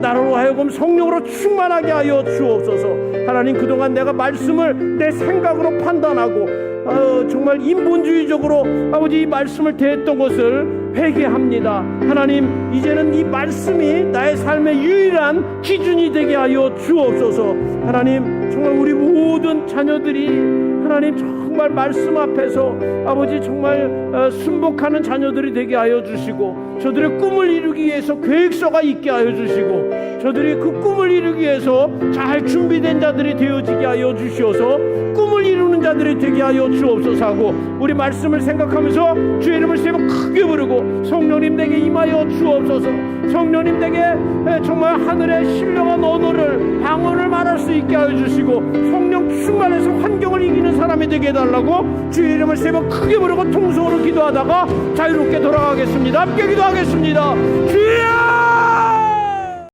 나로 하여금 성령으로 충만하게 하여 주옵소서. 하나님 그동안 내가 말씀을 내 생각으로 판단하고 어, 정말 인본주의적으로 아버지 이 말씀을 대했던 것을 회개합니다. 하나님 이제는 이 말씀이 나의 삶의 유일한 기준이 되게 하여 주옵소서. 하나님 정말 우리 모든 자녀들이 하나님 정말 말씀 앞에서 아버지 정말 어, 순복하는 자녀들이 되게 하여 주시고 저들의 꿈을 이루기 위해서 계획서가 있게 하여 주시고 저들이 그 꿈을 이루기 위해서 잘 준비된 자들이 되어지게 하여 주시어서 꿈을 이루는 자들이 되게 하여 주옵소서 하고 우리 말씀을 생각하면서 주의 이름을 세고 크게 부르고 성령님 내게 임하여 주옵소서. 성령님 내게 에, 정말 하늘의 신령한 언어를 방언을 말할 수 있게 하여 주시고 성 령 충만해서 환경을 이기는 사람이 되게 해달라고 주의 이름을 세 번 크게 부르고 통성으로 기도하다가 자유롭게 돌아가겠습니다. 함께 기도하겠습니다. 주여